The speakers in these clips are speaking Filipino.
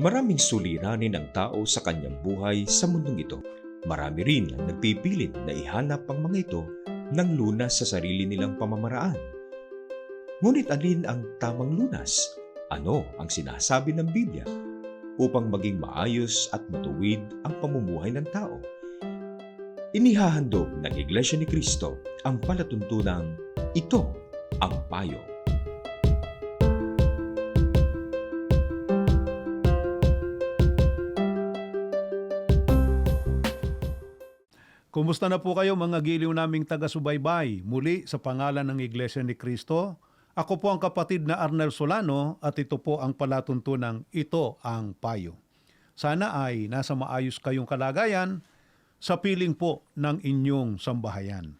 Maraming suliranin ang tao sa kanyang buhay sa mundong ito. Marami rin ang nagpipilit na ihanap ang mga ito ng lunas sa sarili nilang pamamaraan. Ngunit alin ang tamang lunas? Ano ang sinasabi ng Biblia upang maging maayos at matuwid ang pamumuhay ng tao? Inihahandog ng Iglesia ni Cristo ang palatuntunang ito ang payo. Kumusta na po kayo mga giliw naming taga-subaybay? Muli sa pangalan ng Iglesia ni Cristo, ako po ang kapatid na Arnel Solano at ito po ang palatuntunang ito ang payo. Sana ay nasa maayos kayong kalagayan sa piling po ng inyong sambahayan.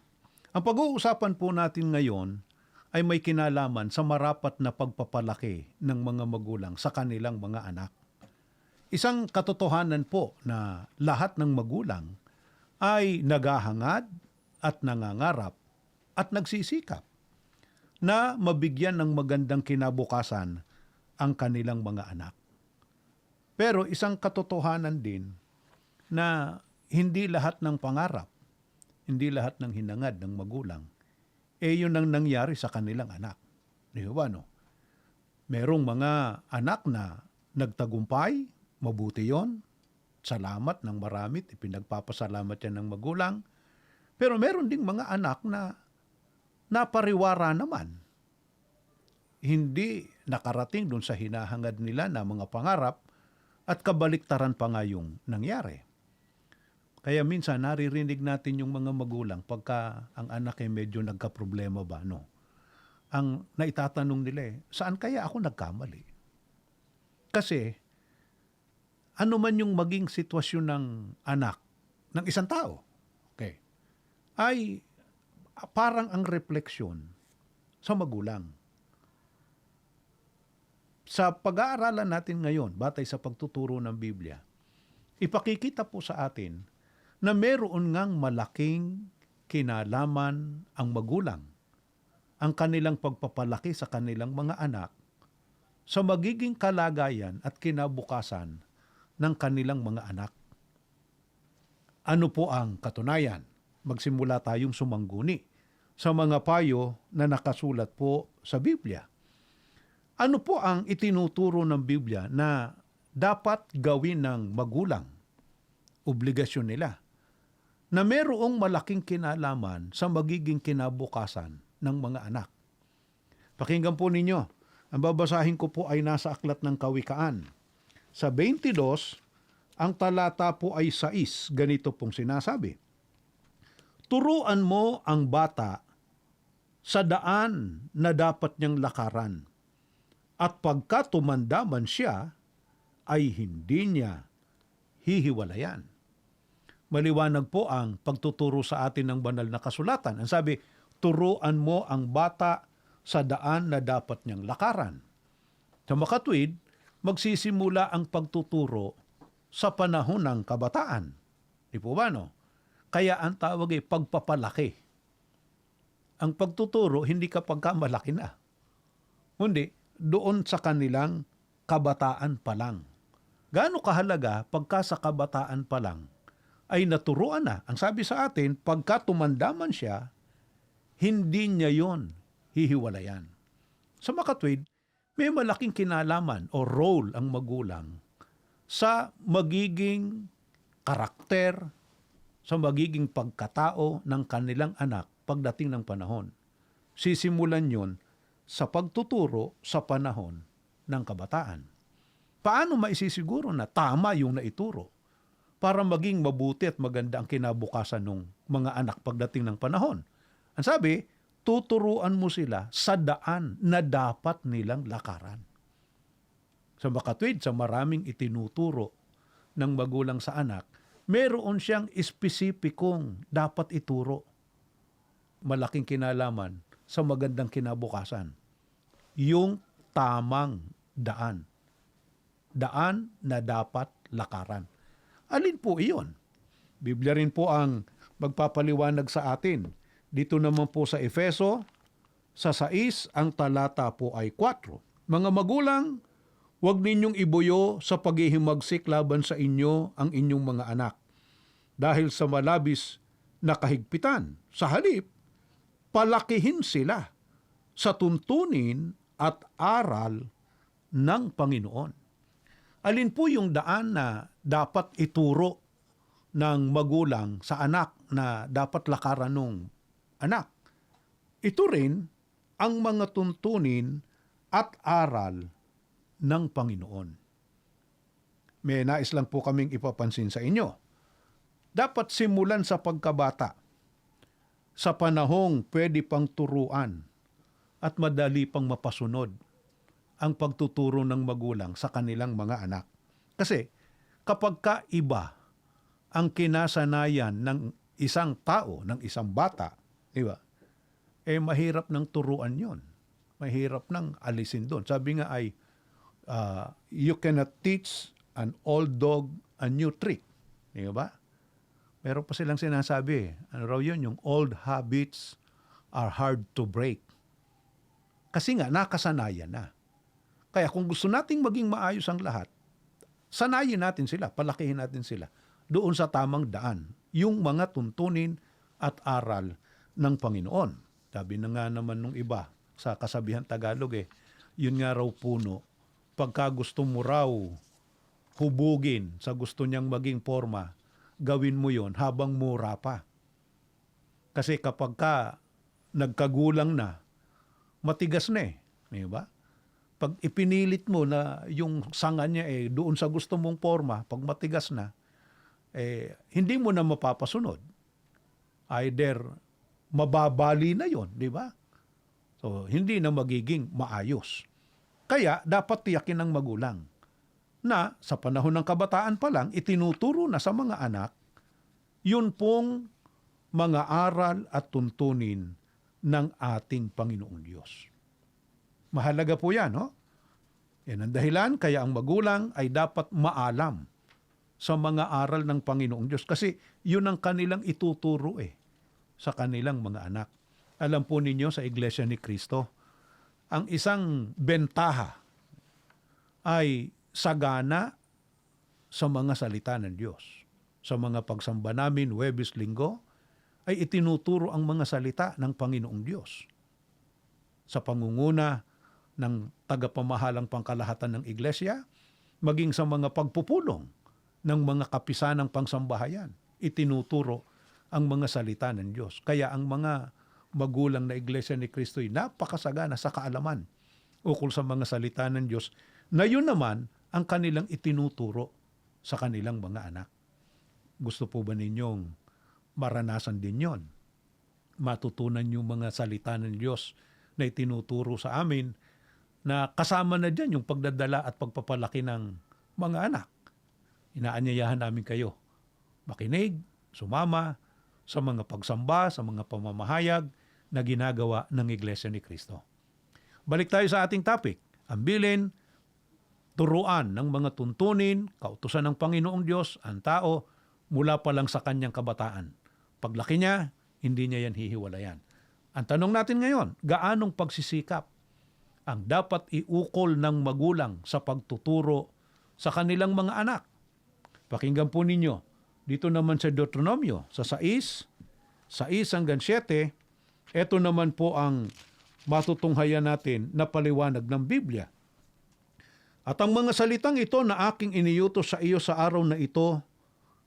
Ang pag-uusapan po natin ngayon ay may kinalaman sa marapat na pagpapalaki ng mga magulang sa kanilang mga anak. Isang katotohanan po na lahat ng magulang ay naghahangad at nangangarap at nagsisikap na mabigyan ng magandang kinabukasan ang kanilang mga anak. Pero isang katotohanan din na hindi lahat ng pangarap, hindi lahat ng hinangad ng magulang, eh yun ang nangyari sa kanilang anak. Di ba no? Merong mga anak na nagtagumpay, mabuti yon, salamat ng maramit, ipinagpapasalamat yan ng magulang. Pero meron ding mga anak na napariwara naman. Hindi nakarating dun sa hinahangad nila na mga pangarap at kabaliktaran pa nga yung nangyari. Kaya minsan naririnig natin yung mga magulang pagka ang anak ay medyo nagka-problema ba, no? Ang naitatanong nila eh, saan kaya ako nagkamali? Kasi ano man yung maging sitwasyon ng anak ng isang tao, okay, ay parang ang refleksyon sa magulang. Sa pag-aaralan natin ngayon, batay sa pagtuturo ng Biblia, ipakikita po sa atin na meron ngang malaking kinalaman ang magulang, ang kanilang pagpapalaki sa kanilang mga anak, sa magiging kalagayan at kinabukasan ng kanilang mga anak. Ano po ang katunayan? Magsimula tayong sumangguni sa mga payo na nakasulat po sa Biblia. Ano po ang itinuturo ng Biblia na dapat gawin ng magulang? Obligasyon nila na merong malaking kinalaman sa magiging kinabukasan ng mga anak. Pakinggan po ninyo, ang babasahin ko po ay nasa Aklat ng Kawikaan. Sa 22, ang talata po ay 6, ganito pong sinasabi. Turuan mo ang bata sa daan na dapat niyang lakaran at pagka tumanda man siya, ay hindi niya hihiwalayan. Maliwanag po ang pagtuturo sa atin ng banal na kasulatan. Ang sabi, turuan mo ang bata sa daan na dapat niyang lakaran. Sa makatwid, magsisimula ang pagtuturo sa panahon ng kabataan. Di po ba no? Kaya ang tawag ay pagpapalaki. Ang pagtuturo, hindi kapag ka malaki na. Kundi, doon sa kanilang kabataan pa lang. Gaano kahalaga pagka sa kabataan pa lang ay naturuan na. Ang sabi sa atin, pagka tumanda man siya, hindi niya yon hihiwalayan. Sa makatwid, may malaking kinalaman o role ang magulang sa magiging karakter, sa magiging pagkatao ng kanilang anak pagdating ng panahon. Sisimulan yon sa pagtuturo sa panahon ng kabataan. Paano maisisiguro na tama yung naituro para maging mabuti at maganda ang kinabukasan ng mga anak pagdating ng panahon? Ang sabi, tuturuan mo sila sa daan na dapat nilang lakaran. Sa makatwid, sa maraming itinuturo ng magulang sa anak, meron siyang espesipikong dapat ituro. Malaking kinalaman sa magandang kinabukasan. Yung tamang daan. Daan na dapat lakaran. Alin po iyon? Biblia rin po ang magpapaliwanag sa atin. Dito naman po sa Efeso, sa 6, ang talata po ay 4. Mga magulang, Huwag ninyong ibuyo sa paghihimagsik laban sa inyo ang inyong mga anak. Dahil sa malabis na kahigpitan, sa halip, palakihin sila sa tuntunin at aral ng Panginoon. Alin po yung daan na dapat ituro ng magulang sa anak na dapat lakaran ng anak? Ito rin ang mga tuntunin at aral ng Panginoon. May nais lang po kaming ipapansin sa inyo. Dapat simulan sa pagkabata, sa panahong pwede pang turuan at madali pang mapasunod ang pagtuturo ng magulang sa kanilang mga anak. Kasi kapag ka ang kinasanayan ng isang tao, ng isang bata, di ba? Eh mahirap ng turuan yon. Mahirap ng alisin doon. Sabi nga ay, uh, you cannot teach an old dog a new trick. Di ba? Meron pa silang sinasabi, ano raw yun, yung old habits are hard to break. Kasi nga, nakasanayan na. Kaya kung gusto nating maging maayos ang lahat, sanayin natin sila, palakihin natin sila doon sa tamang daan, yung mga tuntunin at aral ng Panginoon. Sabi na nga naman nung iba sa kasabihan Tagalog eh, yun nga raw puno, pagka gusto mo raw hubugin sa gusto niyang maging forma, gawin mo yon habang mura pa. Kasi kapag ka nagkagulang na, matigas na eh. Di ba? Pag ipinilit mo na yung sanga niya eh doon sa gusto mong forma, pag matigas na, eh hindi mo na mapapasunod. Either mababali na yon, di ba? So, hindi na magiging maayos. Kaya, dapat tiyakin ng magulang na sa panahon ng kabataan pa lang, itinuturo na sa mga anak, yun pong mga aral at tuntunin ng ating Panginoong Diyos. Mahalaga po yan, no? Yan ang dahilan kaya ang magulang ay dapat maalam sa mga aral ng Panginoong Diyos kasi yun ang kanilang ituturo eh sa kanilang mga anak. Alam po ninyo sa Iglesia ni Cristo, ang isang bentaha ay sagana sa mga salita ng Diyos. Sa mga pagsamba namin, Webis Linggo, ay itinuturo ang mga salita ng Panginoong Diyos. Sa pangunguna ng tagapamahalang pangkalahatan ng Iglesia, maging sa mga pagpupulong ng mga kapisanang pangsambahayan, itinuturo ang mga salita ng Diyos. Kaya ang mga magulang na Iglesia ni Kristo ay napakasagana sa kaalaman ukol sa mga salita ng Diyos na yun naman ang kanilang itinuturo sa kanilang mga anak. Gusto po ba ninyong maranasan din yon? Matutunan yung mga salita ng Diyos na itinuturo sa amin na kasama na dyan yung pagdadala at pagpapalaki ng mga anak. Inaanyayahan namin kayo makinig, sumama sa mga pagsamba, sa mga pamamahayag na ginagawa ng Iglesia ni Kristo. Balik tayo sa ating topic. Ang bilin, turuan ng mga tuntunin, kautusan ng Panginoong Diyos, ang tao, mula pa lang sa kanyang kabataan. Paglaki niya, hindi niya yan hihiwalayan. Ang tanong natin ngayon, gaanong pagsisikap ang dapat iukol ng magulang sa pagtuturo sa kanilang mga anak? Pakinggan po ninyo, dito naman sa Deuteronomio, sa 6, 6 hanggang 7, ito naman po ang matutunghayan natin na paliwanag ng Biblia. At ang mga salitang ito na aking iniyutos sa iyo sa araw na ito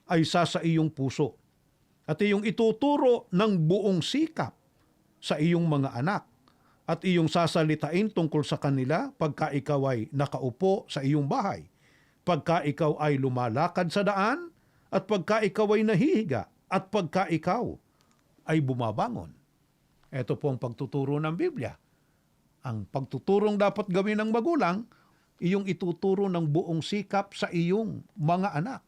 ay sa sa iyong puso. At iyong ituturo ng buong sikap sa iyong mga anak at iyong sasalitain tungkol sa kanila pagka ikaw ay nakaupo sa iyong bahay, pagka ikaw ay lumalakad sa daan, at pagka ikaw ay nahihiga, at pagka ikaw ay bumabangon. Ito po ang pagtuturo ng Biblia. Ang pagtuturong dapat gawin ng magulang, iyong ituturo ng buong sikap sa iyong mga anak.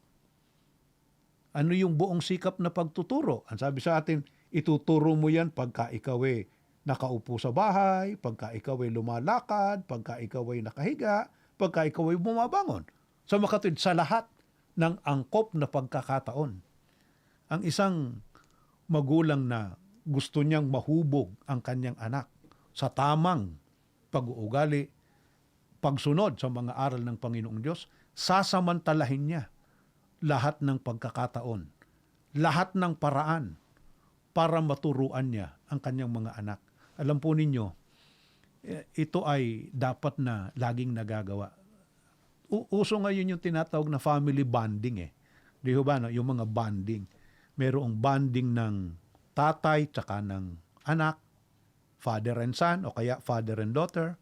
Ano yung buong sikap na pagtuturo? Ang sabi sa atin, ituturo mo yan pagka ikaw ay nakaupo sa bahay, pagka ikaw ay lumalakad, pagka ikaw ay nakahiga, pagka ikaw ay bumabangon. Sa makatid sa lahat ng angkop na pagkakataon. Ang isang magulang na gusto niyang mahubog ang kanyang anak sa tamang pag-uugali, pagsunod sa mga aral ng Panginoong Diyos, sasamantalahin niya lahat ng pagkakataon, lahat ng paraan para maturuan niya ang kanyang mga anak. Alam po ninyo, eh, ito ay dapat na laging nagagawa. Uso ngayon yung tinatawag na family bonding eh. Di ba, no? yung mga bonding. Merong bonding ng tatay tsaka ng anak, father and son, o kaya father and daughter,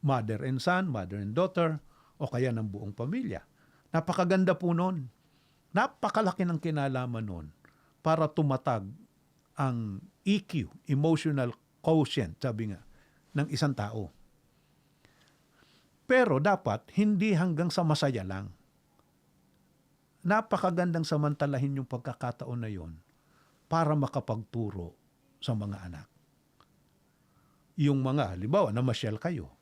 mother and son, mother and daughter, o kaya ng buong pamilya. Napakaganda po nun. Napakalaki ng kinalaman nun para tumatag ang EQ, emotional quotient, sabi nga, ng isang tao. Pero dapat hindi hanggang sa masaya lang. Napakagandang samantalahin yung pagkakataon na yon para makapagturo sa mga anak. Yung mga, halimbawa, namasyal kayo.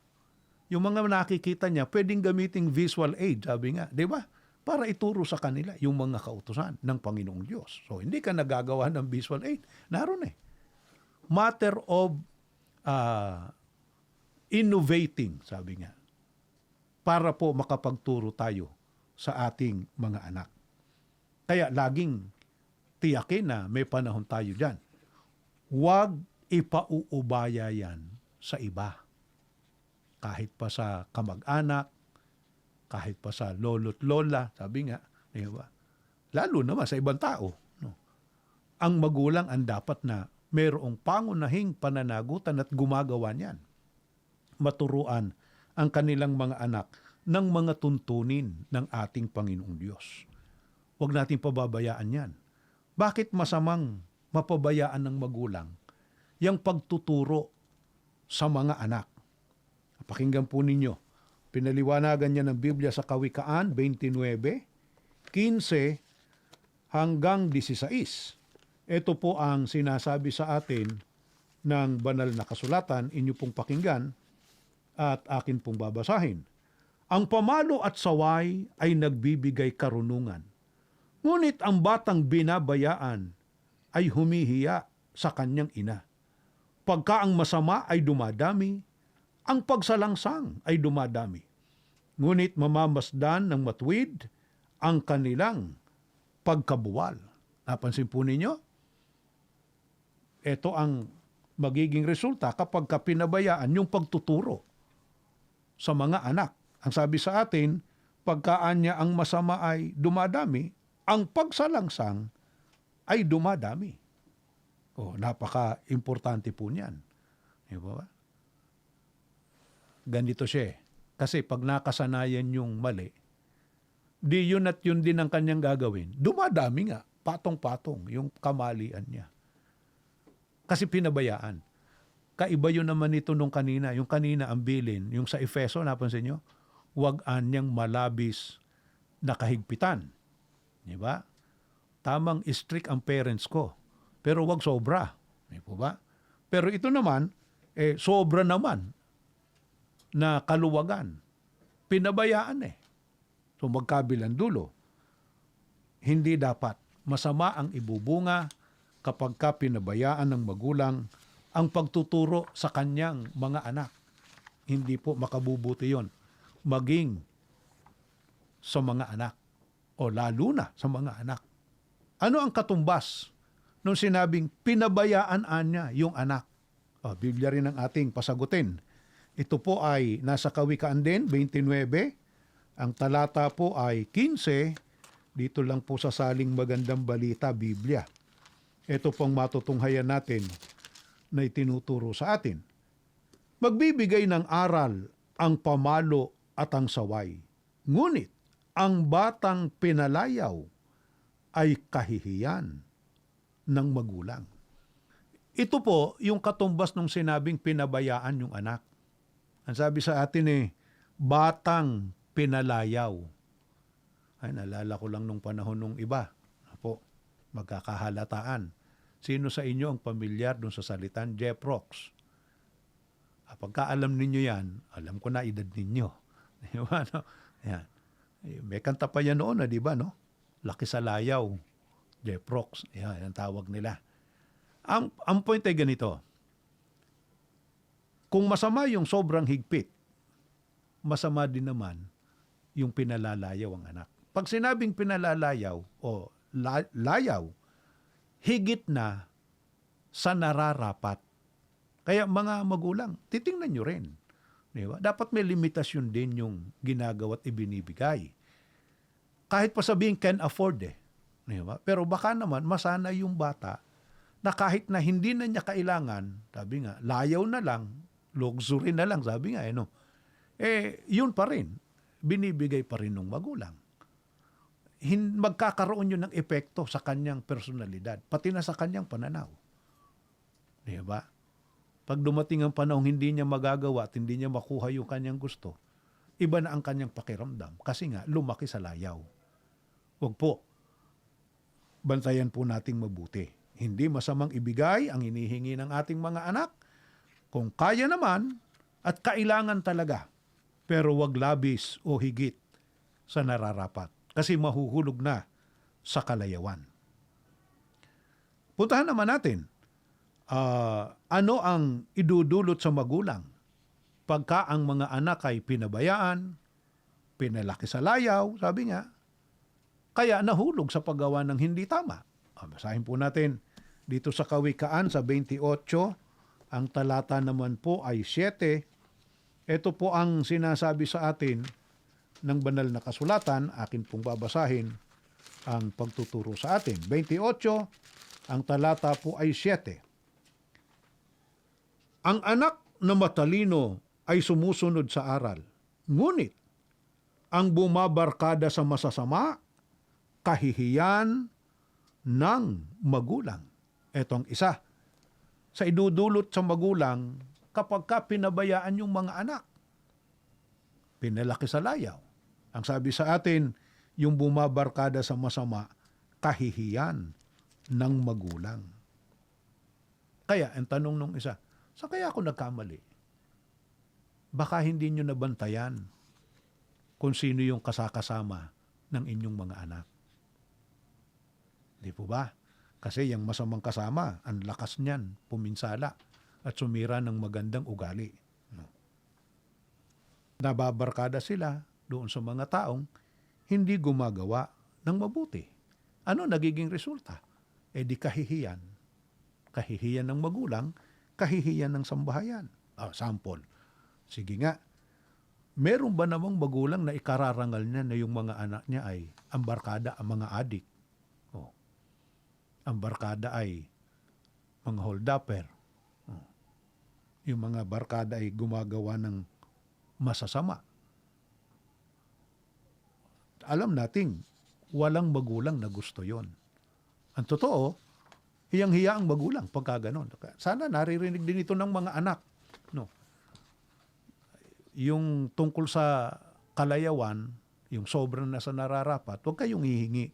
Yung mga nakikita niya, pwedeng gamiting visual aid, sabi nga, di ba? Para ituro sa kanila yung mga kautusan ng Panginoong Diyos. So, hindi ka nagagawa ng visual aid. Naroon eh. Matter of ah, innovating, sabi nga, para po makapagturo tayo sa ating mga anak. Kaya laging tiyakin na may panahon tayo dyan. Huwag ipauubaya yan sa iba. Kahit pa sa kamag-anak, kahit pa sa lolo't lola, sabi nga, di ba? Lalo naman sa ibang tao. No? Ang magulang ang dapat na mayroong pangunahing pananagutan at gumagawa niyan. Maturuan ang kanilang mga anak ng mga tuntunin ng ating Panginoong Diyos. Huwag natin pababayaan yan. Bakit masamang mapabayaan ng magulang yung pagtuturo sa mga anak? Pakinggan po ninyo. Pinaliwanagan niya ng Biblia sa Kawikaan 29, 15 hanggang 16. Ito po ang sinasabi sa atin ng banal na kasulatan, inyo pong pakinggan at akin pong babasahin. Ang pamalo at saway ay nagbibigay karunungan. Ngunit ang batang binabayaan ay humihiya sa kanyang ina. Pagka ang masama ay dumadami, ang pagsalangsang ay dumadami. Ngunit mamamasdan ng matwid ang kanilang pagkabuwal. Napansin po ninyo? Ito ang magiging resulta kapag ka pinabayaan yung pagtuturo sa mga anak. Ang sabi sa atin, pagkaan niya ang masama ay dumadami, ang pagsalangsang ay dumadami. Oh, napaka-importante po niyan. Di ba? Ganito siya eh. Kasi pag nakasanayan yung mali, di yun at yun din ang kanyang gagawin. Dumadami nga, patong-patong yung kamalian niya. Kasi pinabayaan. Kaiba yun naman ito nung kanina. Yung kanina ang bilin, yung sa Efeso, napansin nyo, huwag anyang malabis na kahigpitan. Di ba? Tamang strict ang parents ko. Pero wag sobra. Di po ba? Pero ito naman, eh, sobra naman na kaluwagan. Pinabayaan eh. So magkabilang dulo. Hindi dapat. Masama ang ibubunga kapag ka pinabayaan ng magulang ang pagtuturo sa kanyang mga anak. Hindi po makabubuti yon maging sa mga anak o lalo na sa mga anak. Ano ang katumbas nung sinabing pinabayaan niya yung anak? O, Biblia rin ang ating pasagutin. Ito po ay nasa Kawikaan din, 29. Ang talata po ay 15. Dito lang po sa saling magandang balita, Biblia. Ito pong matutunghayan natin na itinuturo sa atin. Magbibigay ng aral ang pamalo at ang saway. Ngunit ang batang pinalayaw ay kahihiyan ng magulang. Ito po yung katumbas ng sinabing pinabayaan yung anak. Ang sabi sa atin eh, batang pinalayaw. Ay, nalala ko lang nung panahon nung iba. Po, magkakahalataan. Sino sa inyo ang pamilyar dun sa salitan Jeff Rocks? Ah, Pagka alam ninyo yan, alam ko na edad ninyo. Di ba, no? Yan. Eh, May kanta pa yan noon, ah, di ba, no? Laki sa layaw. Jeff Rocks. Yan, ang tawag nila. Ang, ang point ay ganito. Kung masama yung sobrang higpit, masama din naman yung pinalalayaw ang anak. Pag sinabing pinalalayaw o la- layaw, higit na sa nararapat. Kaya mga magulang, titingnan nyo rin. Di ba? Dapat may limitasyon din yung ginagawa at ibinibigay. Kahit pa sabihin can afford eh. Di ba? Pero baka naman masana yung bata na kahit na hindi na niya kailangan, sabi nga, layaw na lang, luxury na lang, sabi nga, eh, no? eh yun pa rin, binibigay pa rin ng magulang. Hin, magkakaroon yun ng epekto sa kanyang personalidad, pati na sa kanyang pananaw. Di ba? Pag dumating ang panahon hindi niya magagawa at hindi niya makuha yung kanyang gusto, iba na ang kanyang pakiramdam kasi nga lumaki sa layaw. Huwag po. Bantayan po nating mabuti. Hindi masamang ibigay ang hinihingi ng ating mga anak. Kung kaya naman at kailangan talaga, pero wag labis o higit sa nararapat kasi mahuhulog na sa kalayawan. Puntahan naman natin, ah, ano ang idudulot sa magulang pagka ang mga anak ay pinabayaan, pinalaki sa layaw, sabi nga, kaya nahulog sa paggawa ng hindi tama. Ah, basahin po natin dito sa Kawikaan sa 28, ang talata naman po ay 7. Ito po ang sinasabi sa atin ng banal na kasulatan, akin pong babasahin ang pagtuturo sa atin. 28, ang talata po ay 7. Ang anak na matalino ay sumusunod sa aral. Ngunit, ang bumabarkada sa masasama, kahihiyan ng magulang. Etong isa. Sa idudulot sa magulang kapag ka pinabayaan yung mga anak. Pinalaki sa layaw. Ang sabi sa atin, yung bumabarkada sa masama, kahihiyan ng magulang. Kaya, ang tanong nung isa, sa kaya ako nagkamali? Baka hindi nyo nabantayan kung sino yung kasakasama ng inyong mga anak. Di po ba? Kasi yung masamang kasama, ang lakas niyan, puminsala at sumira ng magandang ugali. Nababarkada sila doon sa mga taong hindi gumagawa ng mabuti. Ano nagiging resulta? E di kahihiyan. Kahihiyan ng magulang, kahihiyan ng sambahayan. Ah, sample. Sige nga, meron ba namang magulang na ikararangal niya na yung mga anak niya ay ang barkada, ang mga adik? Oh. Ang barkada ay mga holdupper. Oh. Yung mga barkada ay gumagawa ng masasama. Alam nating walang magulang na gusto yon. Ang totoo, hiyang-hiya ang magulang pagka ganon. Sana naririnig din ito ng mga anak. No? Yung tungkol sa kalayawan, yung sobrang nasa nararapat, huwag kayong hihingi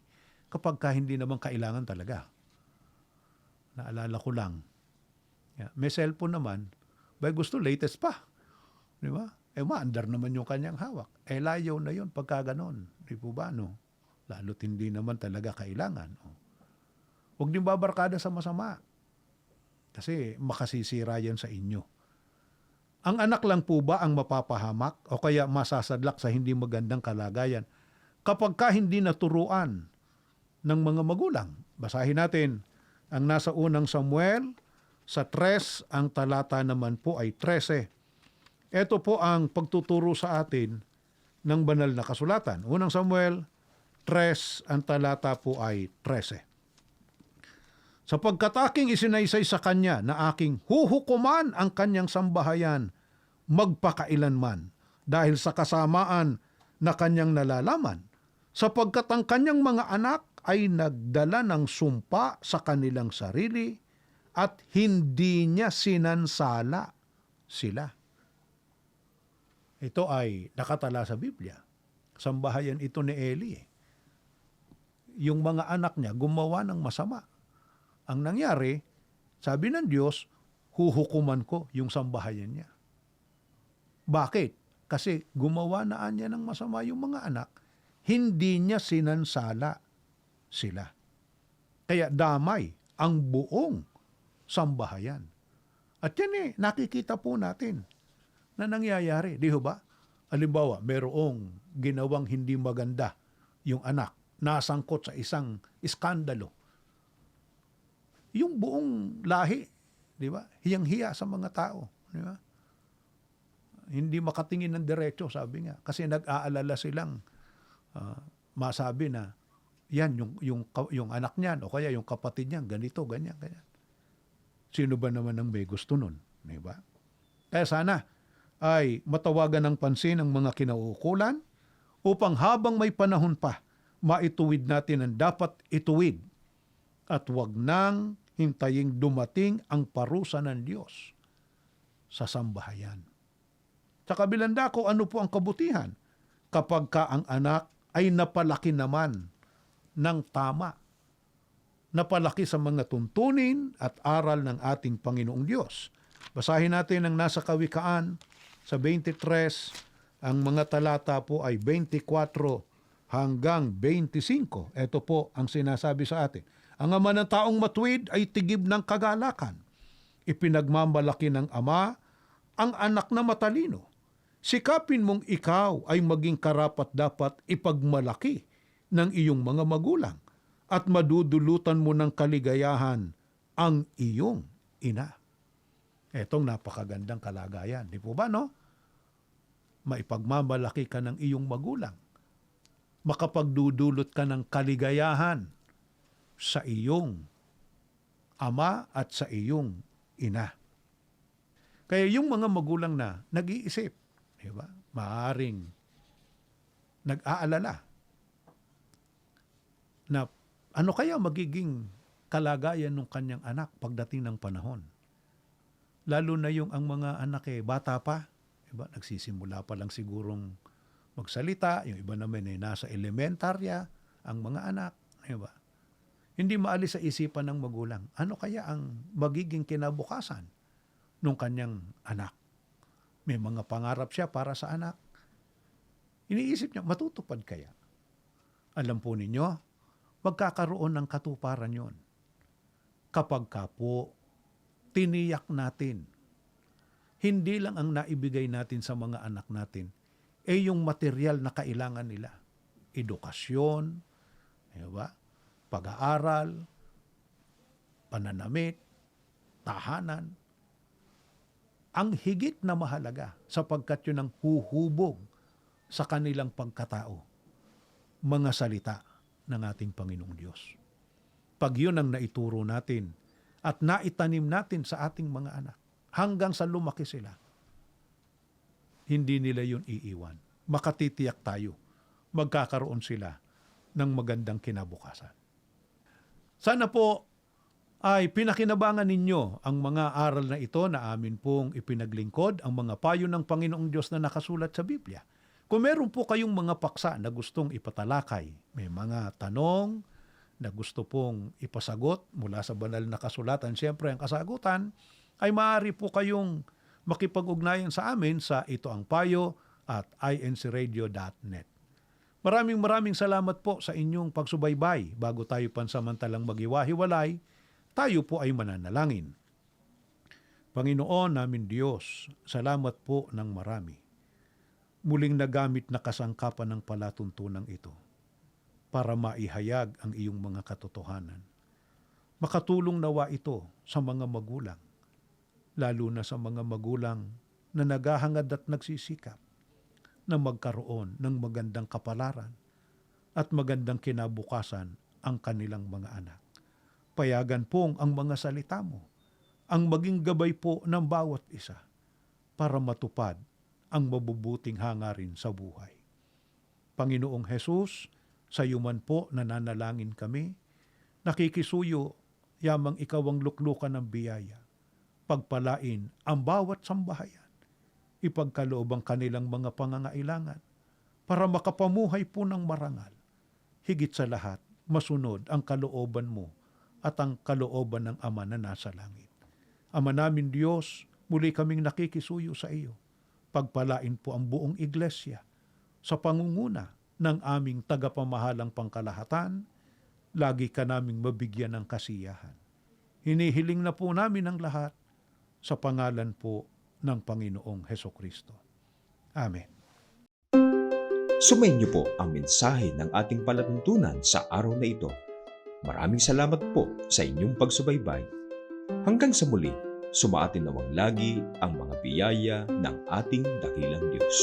kapag ka hindi naman kailangan talaga. Naalala ko lang, yeah, may cellphone naman, bay gusto latest pa. Di ba? Eh, maandar naman yung kanyang hawak. Eh, layaw na yun pagka ganon. Di po ba, no? Lalo't hindi naman talaga kailangan. Oh. Huwag din babarkada sa masama. Kasi makasisira yan sa inyo. Ang anak lang po ba ang mapapahamak o kaya masasadlak sa hindi magandang kalagayan kapag ka hindi naturuan ng mga magulang? Basahin natin ang nasa unang Samuel sa 3, ang talata naman po ay 13. Ito po ang pagtuturo sa atin ng banal na kasulatan. Unang Samuel 3, ang talata po ay 13. Sapagkat aking isinaysay sa kanya na aking huhukuman ang kanyang sambahayan magpakailanman dahil sa kasamaan na kanyang nalalaman, sapagkat ang kanyang mga anak ay nagdala ng sumpa sa kanilang sarili at hindi niya sinansala sila. Ito ay nakatala sa Biblia. Sambahayan ito ni Eli. eh. Yung mga anak niya gumawa ng masama. Ang nangyari, sabi ng Diyos, huhukuman ko yung sambahayan niya. Bakit? Kasi gumawa na niya ng masama yung mga anak, hindi niya sinansala sila. Kaya damay ang buong sambahayan. At yan eh, nakikita po natin na nangyayari. Di ba? Halimbawa, merong ginawang hindi maganda yung anak, nasangkot sa isang iskandalo. Yung buong lahi, di ba? Hiyang-hiya sa mga tao, di ba? Hindi makatingin ng diretso, sabi nga. Kasi nag-aalala silang ah, masabi na yan yung yung yung anak niyan o kaya yung kapatid niyan ganito ganyan ganyan. Sino ba naman ang may gusto nun, di ba? Kaya sana ay matawagan ng pansin ang mga kinauukulan upang habang may panahon pa, maituwid natin ang dapat ituwid at wag nang hintayin dumating ang parusa ng Diyos sa sambahayan. Sa kabilang dako, ano po ang kabutihan? Kapag ka ang anak ay napalaki naman ng tama. Napalaki sa mga tuntunin at aral ng ating Panginoong Diyos. Basahin natin ang nasa kawikaan sa 23. Ang mga talata po ay 24 hanggang 25. Ito po ang sinasabi sa atin. Ang ama ng taong matuwid ay tigib ng kagalakan. Ipinagmamalaki ng ama ang anak na matalino. Sikapin mong ikaw ay maging karapat dapat ipagmalaki ng iyong mga magulang at madudulutan mo ng kaligayahan ang iyong ina. Etong napakagandang kalagayan. Di po ba, no? Maipagmamalaki ka ng iyong magulang. Makapagdudulot ka ng kaligayahan sa iyong ama at sa iyong ina. Kaya yung mga magulang na nag-iisip, di ba? Maaring nag-aalala na ano kaya magiging kalagayan ng kanyang anak pagdating ng panahon. Lalo na yung ang mga anak eh, bata pa, diba? nagsisimula pa lang sigurong magsalita, yung iba naman ay nasa elementarya, ang mga anak, diba? Hindi maalis sa isipan ng magulang, ano kaya ang magiging kinabukasan ng kanyang anak? May mga pangarap siya para sa anak. Iniisip niya, matutupad kaya? Alam po ninyo, magkakaroon ng katuparan yon. Kapag ka po, tiniyak natin, hindi lang ang naibigay natin sa mga anak natin, eh yung material na kailangan nila. Edukasyon, ba? pag-aaral, pananamit, tahanan. Ang higit na mahalaga sapagkat yun ang huhubog sa kanilang pagkatao. Mga salita ng ating Panginoong Diyos. Pag yun ang naituro natin at naitanim natin sa ating mga anak hanggang sa lumaki sila, hindi nila yun iiwan. Makatitiyak tayo. Magkakaroon sila ng magandang kinabukasan. Sana po ay pinakinabangan ninyo ang mga aral na ito na amin pong ipinaglingkod, ang mga payo ng Panginoong Diyos na nakasulat sa Biblia. Kung meron po kayong mga paksa na gustong ipatalakay, may mga tanong na gusto pong ipasagot mula sa banal na kasulatan, siyempre ang kasagutan ay maaari po kayong makipag-ugnayan sa amin sa ito ang payo at incradio.net. Maraming maraming salamat po sa inyong pagsubaybay. Bago tayo pansamantalang magiwahiwalay, tayo po ay mananalangin. Panginoon namin Diyos, salamat po ng marami. Muling nagamit na kasangkapan ng palatuntunan ito para maihayag ang iyong mga katotohanan. Makatulong nawa ito sa mga magulang, lalo na sa mga magulang na naghahangad at nagsisikap na magkaroon ng magandang kapalaran at magandang kinabukasan ang kanilang mga anak. Payagan pong ang mga salita mo, ang maging gabay po ng bawat isa para matupad ang mabubuting hangarin sa buhay. Panginoong Hesus, sa iyo man po nananalangin kami, nakikisuyo yamang ikaw ang luklukan ng biyaya, pagpalain ang bawat sambahayan, ipagkaloob ang kanilang mga pangangailangan para makapamuhay po ng marangal. Higit sa lahat, masunod ang kalooban mo at ang kalooban ng Ama na nasa langit. Ama namin Diyos, muli kaming nakikisuyo sa iyo. Pagpalain po ang buong iglesia sa pangunguna ng aming tagapamahalang pangkalahatan, lagi ka naming mabigyan ng kasiyahan. Hinihiling na po namin ang lahat sa pangalan po ng Panginoong Heso Kristo. Amen. Sumayin niyo po ang mensahe ng ating palatuntunan sa araw na ito. Maraming salamat po sa inyong pagsubaybay. Hanggang sa muli, sumaatin nawang lagi ang mga biyaya ng ating dakilang Diyos.